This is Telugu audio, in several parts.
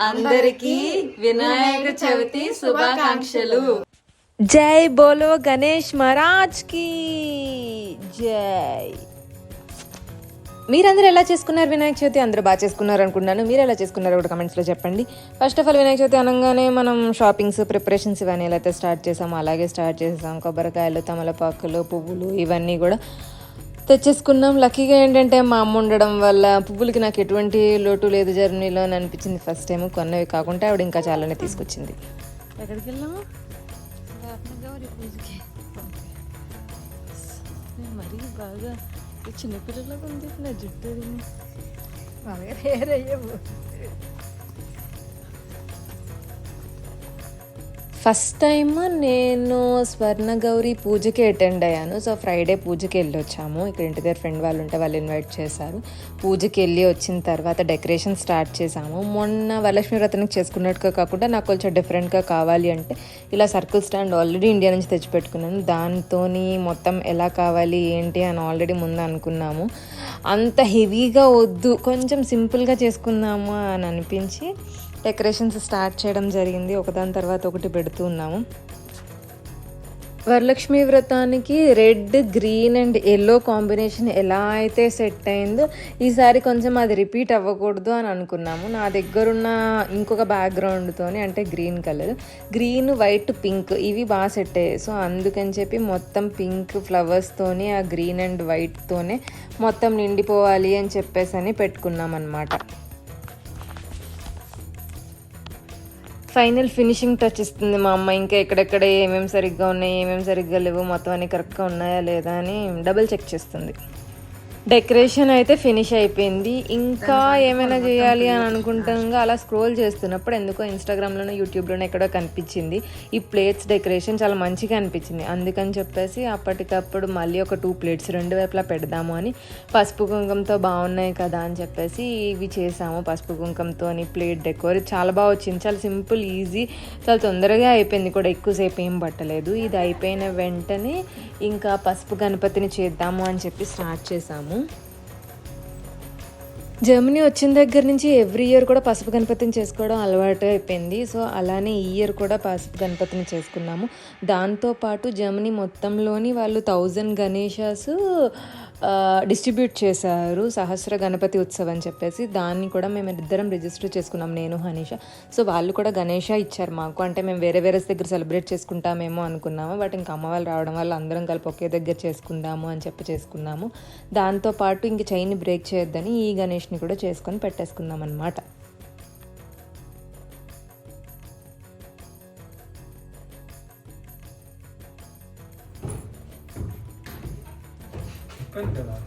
అందరికీ వినాయక చవితి శుభాకాంక్షలు. జై బోలో గణేష్ మహారాజ్కి. జై. మీరందరూ ఎలా చేసుకున్నారు వినాయక చవితి? అందరూ బాగా చేసుకున్నారు అనుకుంటున్నాను. మీరు ఎలా చేసుకున్నారు కూడా కమెంట్స్లో చెప్పండి. First of all Vinayaka Chavithi అనగానే మనం షాపింగ్స్ ప్రిపరేషన్స్ ఇవన్నీ ఎలా అయితే స్టార్ట్ చేసామో అలాగే స్టార్ట్ చేసాం. కొబ్బరికాయలు తమలపాకులు పువ్వులు ఇవన్నీ కూడా తెచ్చేసుకున్నాం. లక్కీగా ఏంటంటే మా అమ్మ ఉండడం వల్ల పువ్వులకి నాకు ఎటువంటి లోటు లేదు జర్నీలో అని అనిపించింది ఫస్ట్ టైం కొన్నవి కాకుండా ఆవిడ ఇంకా చాలానే తీసుకొచ్చింది. ఎక్కడికి వెళ్ళాము మరీ బాగా చిన్నపిల్లలకు ఉంది నా జుట్టు అయ్యావు ఫస్ట్ టైం నేను స్వర్ణ గౌరి పూజకి అటెండ్ అయ్యాను. సో ఫ్రైడే పూజకి వెళ్ళి వచ్చాము. ఇక్కడ ఇంటి దగ్గర ఫ్రెండ్ వాళ్ళు ఉంటే వాళ్ళు ఇన్వైట్ చేశారు. పూజకి వెళ్ళి వచ్చిన తర్వాత డెకరేషన్ స్టార్ట్ చేసాము మొన్న వరలక్ష్మి వ్రతానికి చేసుకున్నట్టుగా కాకుండా నాకు కొంచెం డిఫరెంట్గా కావాలి అంటే ఇలా సర్కిల్ స్టాండ్ ఆల్రెడీ ఇండియా నుంచి తెచ్చిపెట్టుకున్నాను. దాంతో మొత్తం ఎలా కావాలి ఏంటి అని ఆల్రెడీ ముందు అనుకున్నాము. అంత హెవీగా వద్దు. కొంచెం సింపుల్గా చేసుకుందాము అని అనిపించి డెకరేషన్స్ స్టార్ట్ చేయడం జరిగింది. ఒకదాని తర్వాత ఒకటి పెడుతూ ఉన్నాము. వరలక్ష్మి వ్రతానికి red green and yellow combination ఎలా అయితే సెట్ అయిందో ఈసారి కొంచెం అది రిపీట్ అవ్వకూడదు అని అనుకున్నాము. నా దగ్గరున్న ఇంకొక బ్యాక్గ్రౌండ్తోని అంటే green colour green white pink ఇవి బాగా సెట్ అయ్యాయి. సో అందుకని చెప్పి మొత్తం పింక్ ఫ్లవర్స్తోని ఆ గ్రీన్ అండ్ వైట్తోనే మొత్తం నిండిపోవాలి అని చెప్పేసి అని పెట్టుకున్నాం అనమాట ఫైనల్ ఫినిషింగ్ టచ్ ఇస్తుంది మా అమ్మ. ఇంకా ఎక్కడెక్కడ ఏమేమి సరిగ్గా ఉన్నాయి ఏమేమి సరిగ్గా లేవు మొత్తం అన్ని కరెక్ట్గా ఉన్నాయా లేదా అని డబుల్ చెక్ చేస్తుంది. డెకరేషన్ అయితే ఫినిష్ అయిపోయింది. ఇంకా ఏమైనా చేయాలి అని అనుకుంటాగా అలా స్క్రోల్ చేస్తున్నప్పుడు ఎందుకో ఇన్స్టాగ్రామ్లోనో యూట్యూబ్లోనో ఎక్కడో కనిపించింది. ఈ ప్లేట్స్ డెకరేషన్ చాలా మంచిగా అనిపించింది. అందుకని చెప్పేసి అప్పటికప్పుడు మళ్ళీ ఒక టూ ప్లేట్స్ రెండు వైపులా పెడదాము అని పసుపు కుంకంతో బాగున్నాయి కదా అని చెప్పేసి ఇవి చేసాము. పసుపు కుంకంతో ప్లేట్ డెకోర్ చాలా బాగా వచ్చింది. చాలా సింపుల్ ఈజీ చాలా తొందరగా అయిపోయింది కూడా. ఎక్కువసేపు ఏం పట్టలేదు. ఇది అయిపోయిన వెంటనే ఇంకా పసుపు గణపతిని చేద్దాము అని చెప్పి స్టార్ట్ చేసాము. జర్మనీ వచ్చిన దగ్గర నుంచి ఎవ్రీ ఇయర్ కూడా పసుపు గణపతిని చేసుకోవడం అలవాటు అయిపోయింది. సో అలానే ఈ ఇయర్ కూడా పసుపు గణపతిని చేసుకున్నాము. దాంతోపాటు జర్మనీ మొత్తంలోని వాళ్ళు థౌజండ్ గణేషాస్ డిస్ట్రిబ్యూట్ చేశారు సహస్ర గణపతి ఉత్సవం అని చెప్పేసి. దాన్ని కూడా మేము ఇద్దరం రిజిస్టర్ చేసుకున్నాం నేను హనీష. సో వాళ్ళు కూడా గణేష ఇచ్చారు మాకు. అంటే మేము వేరే వేరే దగ్గర సెలబ్రేట్ చేసుకుంటామేమో అనుకున్నాము. బట్ ఇంకా అమ్మ వాళ్ళు రావడం వల్ల అందరం కలిపి ఒకే దగ్గర చేసుకుందాము అని చెప్పి చేసుకున్నాము. దాంతోపాటు ఇంక చైన్ బ్రేక్ చేయొద్దని ఈ గణేష్ని కూడా చేసుకొని పెట్టేసుకుందాం అనమాట Vente, va.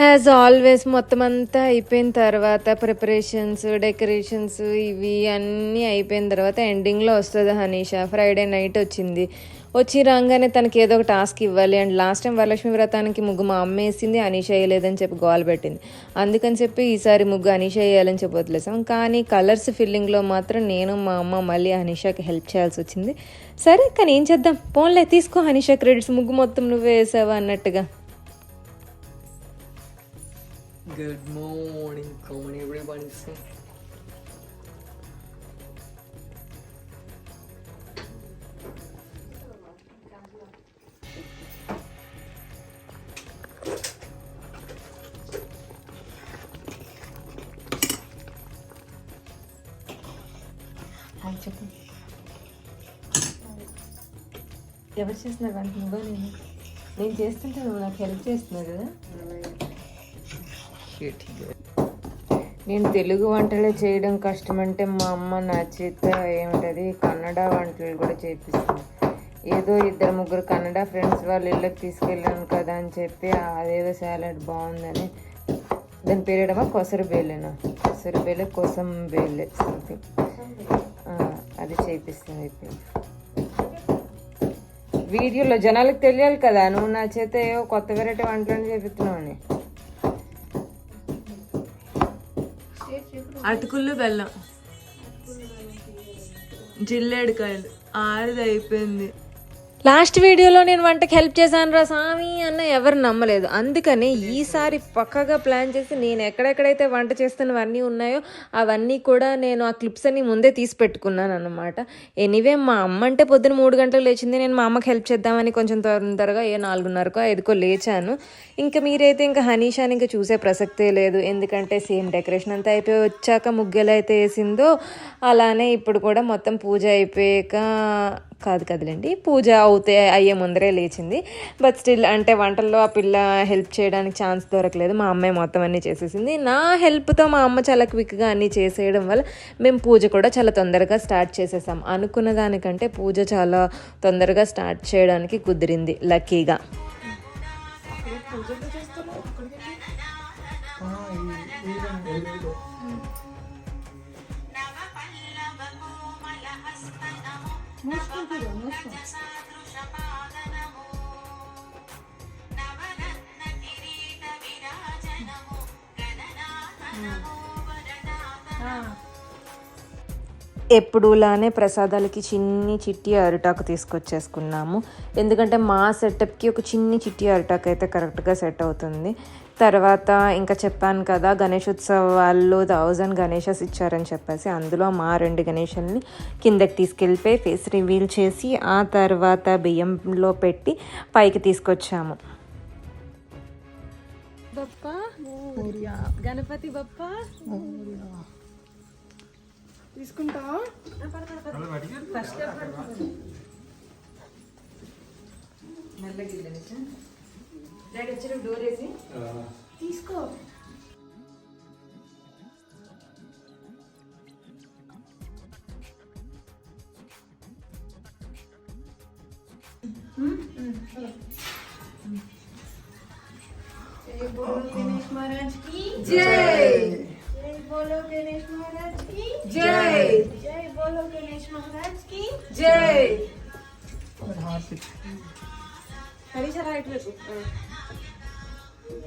యాజ్ ఆల్వేస్ మొత్తం అంతా అయిపోయిన తర్వాత ప్రిపరేషన్స్ డెకరేషన్స్ ఇవి అన్నీ అయిపోయిన తర్వాత ఎండింగ్లో వస్తుంది హనీషా. ఫ్రైడే నైట్ వచ్చింది. వచ్చి రాగానే తనకి ఏదో ఒక టాస్క్ ఇవ్వాలి. అండ్ లాస్ట్ టైం వరలక్ష్మి వ్రతానికి ముగ్గు మా అమ్మ వేసింది అనీష వేయలేదని చెప్పి గోల్ పెట్టింది. అందుకని చెప్పి ఈసారి ముగ్గు అనీష వేయాలని చెప్పి వదిలేసాం. కానీ కలర్స్ ఫిల్లింగ్లో మాత్రం నేను మా అమ్మ మళ్ళీ అనీషాకి హెల్ప్ చేయాల్సి వచ్చింది. సరే కానీ ఏం చేద్దాం? పోన్లే తీసుకో అనీష క్రెడిట్స్ ముగ్గు మొత్తం నువ్వే వేసావా అన్నట్టుగా. గుడ్ మార్నింగ్ కామన్ ఎవ్రీబడి చెప్పు ఎవరు చేస్తున్నారు వంట నువ్వా నేను నేను చేస్తుంటే నువ్వు నాకు హెల్ప్ చేస్తున్నావు కదా నేను తెలుగు వంటలే చేయడం కష్టం అంటే మా అమ్మ నా చేత ఏమిటది? కన్నడ వంటలు కూడా చేపిస్తుంది. ఏదో ఇద్దరు ముగ్గురు కన్నడ ఫ్రెండ్స్ వాళ్ళు ఇళ్ళకి తీసుకెళ్ళాను కదా అని చెప్పి అదేదో సాలడ్ బాగుందని దాని కొసరు వేయలేను కొసరు బేలే కోసం బేలే సంథింగ్ అది చేపిస్తుంది ఇప్పుడు. వీడియోలో జనాలకు తెలియాలి కదా నువ్వు నా చేత ఏవో కొత్త వెరైటీ వంటలను చేపిస్తున్నావు అని. అటుకులు బెల్లం. జిల్లేడుకాయలు ఆరుది అయిపోయింది లాస్ట్ వీడియోలో నేను వంటకి హెల్ప్ చేశాను రా స్వామి అన్న ఎవరు నమ్మలేదు. అందుకని ఈసారి పక్కగా ప్లాన్ చేసి నేను ఎక్కడెక్కడైతే వంట చేస్తున్నవన్నీ ఉన్నాయో అవన్నీ కూడా నేను ఆ క్లిప్స్ అన్ని ముందే తీసి పెట్టుకున్నాను అనమాట ఎనీవే మా అమ్మ అంటే పొద్దున మూడు గంటలు లేచింది. నేను మా అమ్మకి హెల్ప్ చేద్దామని కొంచెం తొందరగా ఏ నాలుగున్నరకో ఐదుకో లేచాను. ఇంకా మీరైతే ఇంకా హనీషాని ఇంకా చూసే ప్రసక్తే లేదు. ఎందుకంటే సేమ్ డెకరేషన్ అంతా అయిపోయి వచ్చాక ముగ్గులు అయితే వేసిందో అలానే ఇప్పుడు కూడా మొత్తం పూజ అయిపోయాక కాదు కదలండి. పూజ అవుతే అయ్యే ముందరే లేచింది. బట్ స్టిల్ అంటే వంటల్లో ఆ పిల్ల హెల్ప్ చేయడానికి ఛాన్స్ దొరకలేదు. మా అమ్మాయి మొత్తం అన్నీ చేసేసింది. నా హెల్ప్తో మా అమ్మ చాలా క్విక్గా అన్నీ చేసేయడం వల్ల మేము పూజ కూడా చాలా తొందరగా స్టార్ట్ చేసేసాం. అనుకున్న దానికంటే పూజ చాలా తొందరగా స్టార్ట్ చేయడానికి కుదిరింది లక్కీగా. Hmm. Ah. ఎప్పుడులానే ప్రసాదాలకి చిన్ని చిట్టి అరిటాకు తీసుకొచ్చేసుకున్నాము. ఎందుకంటే మా సెటప్కి ఒక చిన్ని చిట్టి అరిటాకు అయితే కరెక్ట్గా సెట్ అవుతుంది. తర్వాత ఇంకా చెప్పాను కదా గణేశోత్సవ వాళ్ళు థౌజండ్ గణేషస్ ఇచ్చారని చెప్పేసి అందులో మా రెండు గణేషుల్ని కిందకి తీసుకెళ్ళిపోయి ఫేస్ రివీల్ చేసి ఆ తర్వాత బియ్యంలో పెట్టి పైకి తీసుకొచ్చాము. బప్ప? గణపతి బప్ప? తీసుకుంటా డోర్ వేసి తీసుకో जय बोलो गणेश महाराज की जय जय बोलो गणेश महाराज की जय जय बोलो गणेश महाराज की जय హరీష్ రైట్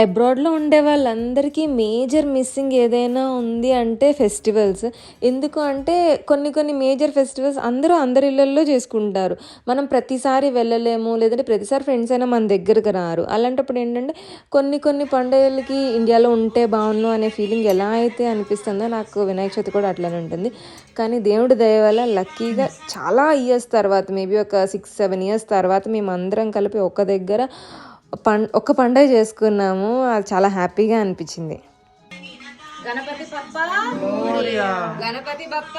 అబ్రాడ్లో ఉండే వాళ్ళందరికీ మేజర్ మిస్సింగ్ ఏదైనా ఉంది అంటే ఫెస్టివల్స్. ఎందుకు అంటే కొన్ని కొన్ని మేజర్ ఫెస్టివల్స్ అందరూ అందరి ఇళ్ళల్లో చేసుకుంటారు. మనం ప్రతిసారి వెళ్ళలేము లేదంటే ప్రతిసారి ఫ్రెండ్స్ అయినా మన దగ్గరకు రారు. అలాంటప్పుడు ఏంటంటే కొన్ని కొన్ని పండుగలకి ఇండియాలో ఉంటే బాగుండు అనే ఫీలింగ్ ఎలా అయితే అనిపిస్తుందో నాకు వినాయక చవితి కూడా అట్లనే ఉంటుంది. కానీ దేవుడి దయ వల్ల లక్కీగా చాలా ఇయర్స్ తర్వాత మేబీ ఒక సిక్స్ సెవెన్ ఇయర్స్ తర్వాత మేము అందరం కలిపి ఒక దగ్గర పం ఒక పండగ చేసుకున్నాము. అది చాలా హ్యాపీగా అనిపించింది. గణపతి బప్ప? గణపతి బప్ప?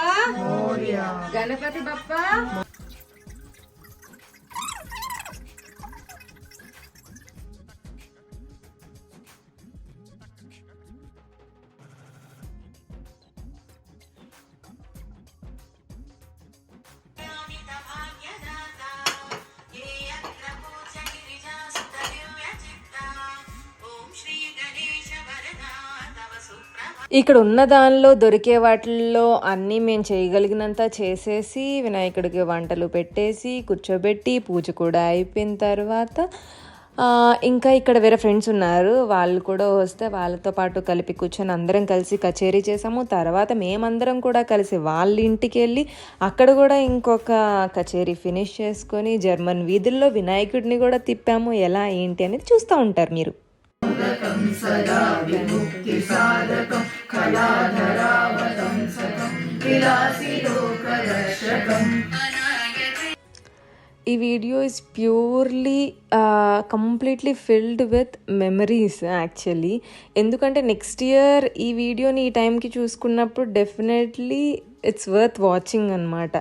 గణపతి బప్ప? ఇక్కడ ఉన్న దానిలో దొరికే వాటిల్లో అన్నీ మేము చేయగలిగినంత చేసేసి వినాయకుడికి వంటలు పెట్టేసి కూర్చోబెట్టి పూజ కూడా అయిపోయిన తర్వాత ఇంకా ఇక్కడ వేరే ఫ్రెండ్స్ ఉన్నారు. వాళ్ళు కూడా వస్తే వాళ్ళతో పాటు కలిపి కూర్చొని అందరం కలిసి కచేరీ చేసాము. తర్వాత మేమందరం కూడా కలిసి వాళ్ళ ఇంటికి వెళ్ళి అక్కడ కూడా ఇంకొక కచేరీ ఫినిష్ చేసుకొని జర్మన్ వీధుల్లో వినాయకుడిని కూడా తిప్పాము. ఎలా ఏంటి అనేది చూస్తూ ఉంటారు మీరు. ఈ video is purely completely filled with memories actually ఎందుకంటే నెక్స్ట్ ఇయర్ ఈ వీడియోని ఈ టైంకి చూసుకున్నప్పుడు డెఫినెట్లీ ఇట్స్ వర్త్ వాచింగ్ అనమాట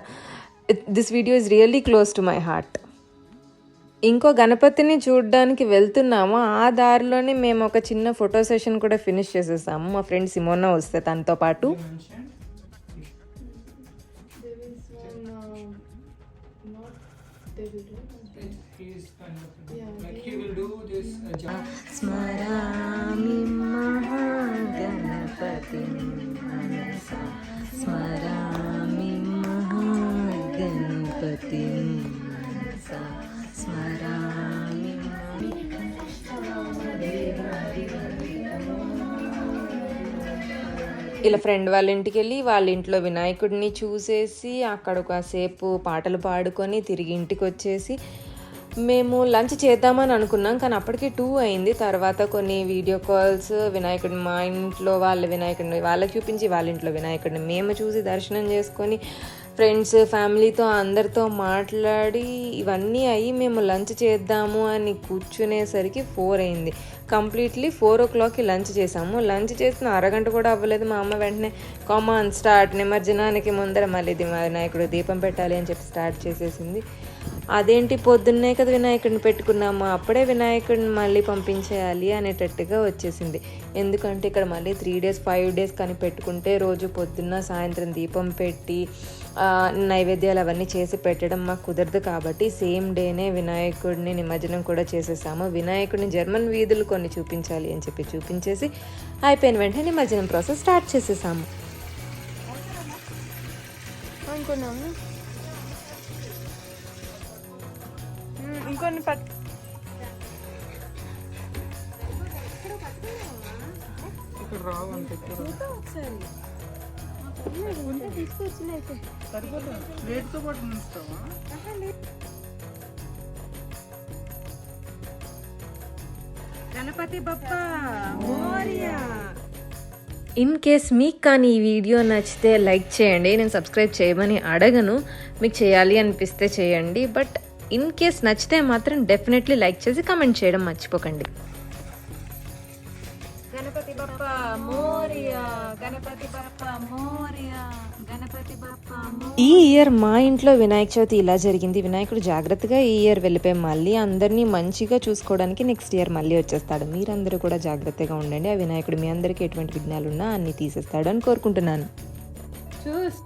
this video is really close to my heart ఇంకో గణపతిని చూడడానికి వెళ్తున్నాము. ఆ దారిలోనే మేము ఒక చిన్న ఫోటో సెషన్ కూడా ఫినిష్ చేసేసాము. మా ఫ్రెండ్ సిమోనా వస్తే తనతో పాటు. స్మరామి ఇలా ఫ్రెండ్ వాళ్ళ ఇంటికి వెళ్ళి వాళ్ళ ఇంట్లో వినాయకుడిని చూసేసి అక్కడ కాసేపు పాటలు పాడుకొని తిరిగి ఇంటికి వచ్చేసి మేము లంచ్ చేద్దామని అనుకున్నాం. కానీ అప్పటికి టూ అయింది. తర్వాత కొన్ని వీడియో కాల్స్ వినాయకుడిని మా ఇంట్లో వాళ్ళ వినాయకుడిని వాళ్ళకి చూపించి వాళ్ళ ఇంట్లో వినాయకుడిని మేము చూసి దర్శనం చేసుకొని ఫ్రెండ్స్ ఫ్యామిలీతో అందరితో మాట్లాడి ఇవన్నీ అయ్యి మేము లంచ్ చేద్దాము అని కూర్చునేసరికి ఫోర్ అయింది. కంప్లీట్లీ ఫోర్ ఓ క్లాక్కి లంచ్ చేసాము లంచ్ చేసిన అరగంట కూడా అవ్వలేదు. మా అమ్మ వెంటనే కామన్ స్టార్ట్ నిమజ్జనానికి ముందర మళ్ళీ మా వినాయకుడు దీపం పెట్టాలి అని చెప్పి స్టార్ట్ చేసేసింది. అదేంటి పొద్దున్నే కదా వినాయకుడిని పెట్టుకున్నాము అప్పుడే వినాయకుడిని మళ్ళీ పంపించేయాలి అనేటట్టుగా వచ్చేసింది. ఎందుకంటే ఇక్కడ మళ్ళీ త్రీ డేస్ ఫైవ్ డేస్ కానీ పెట్టుకుంటే రోజు పొద్దున్న సాయంత్రం దీపం పెట్టి నైవేద్యాలు అవన్నీ చేసి పెట్టడం మాకు కుదరదు కాబట్టి సేమ్ డేనే వినాయకుడిని నిమజ్జనం కూడా చేసేసాము. వినాయకుడిని జర్మన్ వీధులు కొన్ని చూపించాలి అని చెప్పి చూపించేసి అయిపోయిన వెంటనే నిమజ్జనం ప్రాసెస్ స్టార్ట్ చేసేసాము. అనుకున్నాము ఇంకొన్ని పట్ గణపతి బప్ప మోరియా. ఇన్ కేస్ మీకు కానీ ఈ వీడియో నచ్చితే లైక్ చేయండి. నేను సబ్స్క్రైబ్ చేయమని అడగను. మీకు చేయాలి అనిపిస్తే చేయండి. బట్ ఇన్ కేస్ నచ్చితే మాత్రం డెఫినెట్లీ లైక్ చేసి కమెంట్ చేయడం మర్చిపోకండి. గణపతి బప్ప మోరియా గణపతి బప్ప మోరియా గణపతి బప్ప ఈ ఇయర్ మా ఇంట్లో వినాయక చవితి ఇలా జరిగింది. వినాయకుడు జాగ్రత్తగా ఈ ఇయర్ వెళ్ళిపోయి మళ్ళీ అందరినీ మంచిగా చూసుకోవడానికి నెక్స్ట్ ఇయర్ మళ్ళీ వచ్చేస్తాడు. మీరందరూ కూడా జాగ్రత్తగా ఉండండి. ఆ వినాయకుడు మీ అందరికీ ఎటువంటి విఘ్నాలు ఉన్నా అన్ని తీసేస్తాడు అని కోరుకుంటున్నాను. చూస్